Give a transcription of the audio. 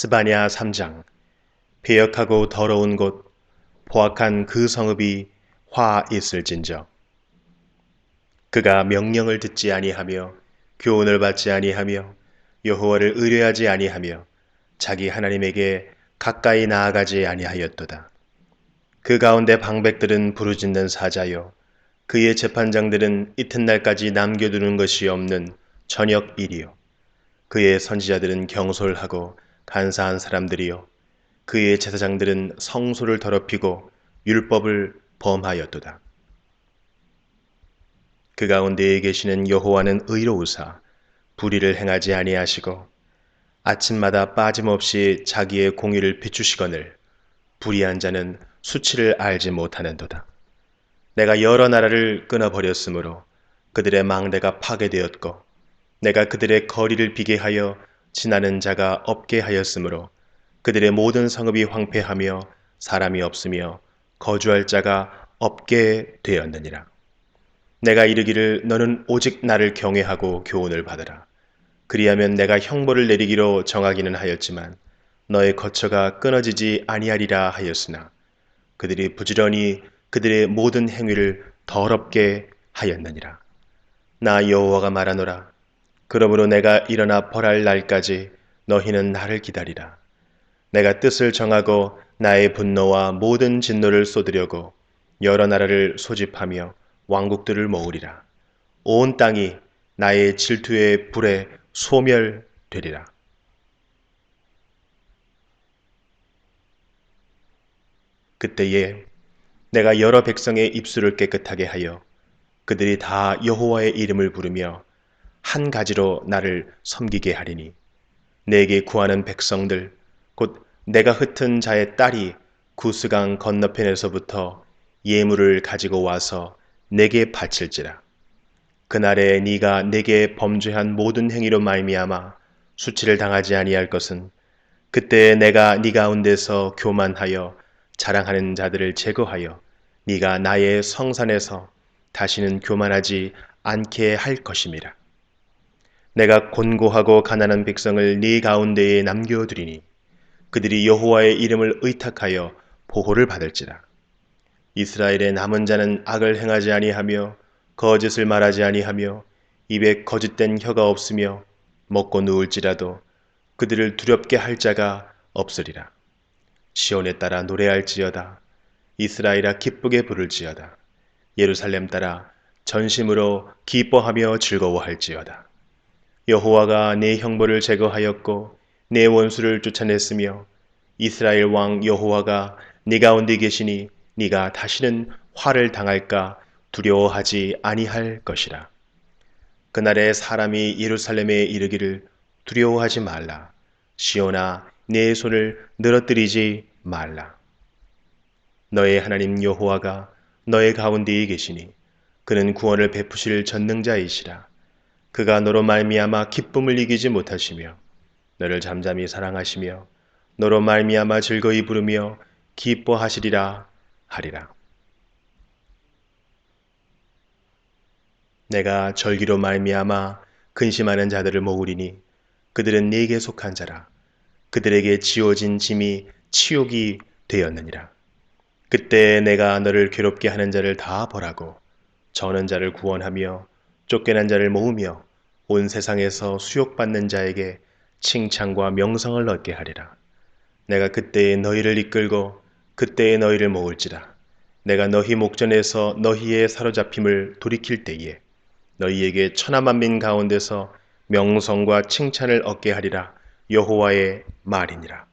스바냐 3장. 배역하고 더러운 곳 포악한 그 성읍이 화 있을진저. 그가 명령을 듣지 아니하며 교훈을 받지 아니하며 여호와를 의뢰하지 아니하며 자기 하나님에게 가까이 나아가지 아니하였도다. 그 가운데 방백들은 부르짖는 사자요 그의 재판장들은 이튿날까지 남겨두는 것이 없는 저녁 일이요. 그의 선지자들은 경솔하고 간사한 사람들이요 그의 제사장들은 성소를 더럽히고 율법을 범하였도다. 그 가운데에 계시는 여호와는 의로우사 불의를 행하지 아니하시고 아침마다 빠짐없이 자기의 공의를 비추시거늘 불의한 자는 수치를 알지 못하는도다. 내가 여러 나라를 끊어버렸으므로 그들의 망대가 파괴되었고 내가 그들의 거리를 비게 하여 지나는 자가 없게 하였으므로 그들의 모든 성읍이 황폐하며 사람이 없으며 거주할 자가 없게 되었느니라. 내가 이르기를 너는 오직 나를 경외하고 교훈을 받으라. 그리하면 내가 형벌을 내리기로 정하기는 하였지만 너의 거처가 끊어지지 아니하리라 하였으나 그들이 부지런히 그들의 모든 행위를 더럽게 하였느니라. 나 여호와가 말하노라. 그러므로 내가 일어나 벌할 날까지 너희는 나를 기다리라. 내가 뜻을 정하고 나의 분노와 모든 진노를 쏟으려고 여러 나라를 소집하며 왕국들을 모으리라. 온 땅이 나의 질투의 불에 소멸되리라. 그때에 내가 여러 백성의 입술을 깨끗하게 하여 그들이 다 여호와의 이름을 부르며 한 가지로 나를 섬기게 하리니 내게 구하는 백성들 곧 내가 흩은 자의 딸이 구스강 건너편에서부터 예물을 가지고 와서 내게 바칠지라 그날에 네가 내게 범죄한 모든 행위로 말미암아 수치를 당하지 아니할 것은 그때 내가 네 가운데서 교만하여 자랑하는 자들을 제거하여 네가 나의 성산에서 다시는 교만하지 않게 할 것임이라. 내가 곤고하고 가난한 백성을 네 가운데에 남겨두리니 그들이 여호와의 이름을 의탁하여 보호를 받을지라. 이스라엘의 남은 자는 악을 행하지 아니하며 거짓을 말하지 아니하며 입에 거짓된 혀가 없으며 먹고 누울지라도 그들을 두렵게 할 자가 없으리라. 시온에 따라 노래할지어다. 이스라엘아 기쁘게 부를지어다. 예루살렘 따라 전심으로 기뻐하며 즐거워할지어다. 여호와가 내 형벌을 제거하였고 내 원수를 쫓아냈으며 이스라엘 왕 여호와가 네 가운데 계시니 네가 다시는 화를 당할까 두려워하지 아니할 것이라. 그날에 사람이 예루살렘에 이르기를 두려워하지 말라. 시온아 내 손을 늘어뜨리지 말라. 너의 하나님 여호와가 너의 가운데에 계시니 그는 구원을 베푸실 전능자이시라. 그가 너로 말미암아 기쁨을 이기지 못하시며 너를 잠잠히 사랑하시며 너로 말미암아 즐거이 부르며 기뻐하시리라 하리라. 내가 절기로 말미암아 근심하는 자들을 모으리니 그들은 네게 속한 자라 그들에게 지워진 짐이 치욕이 되었느니라. 그때 내가 너를 괴롭게 하는 자를 다 벌하고 저는 자를 구원하며 쫓겨난 자를 모으며 온 세상에서 수욕받는 자에게 칭찬과 명성을 얻게 하리라. 내가 그때에 너희를 이끌고 그때에 너희를 모을지라. 내가 너희 목전에서 너희의 사로잡힘을 돌이킬 때에 너희에게 천하만민 가운데서 명성과 칭찬을 얻게 하리라. 여호와의 말이니라.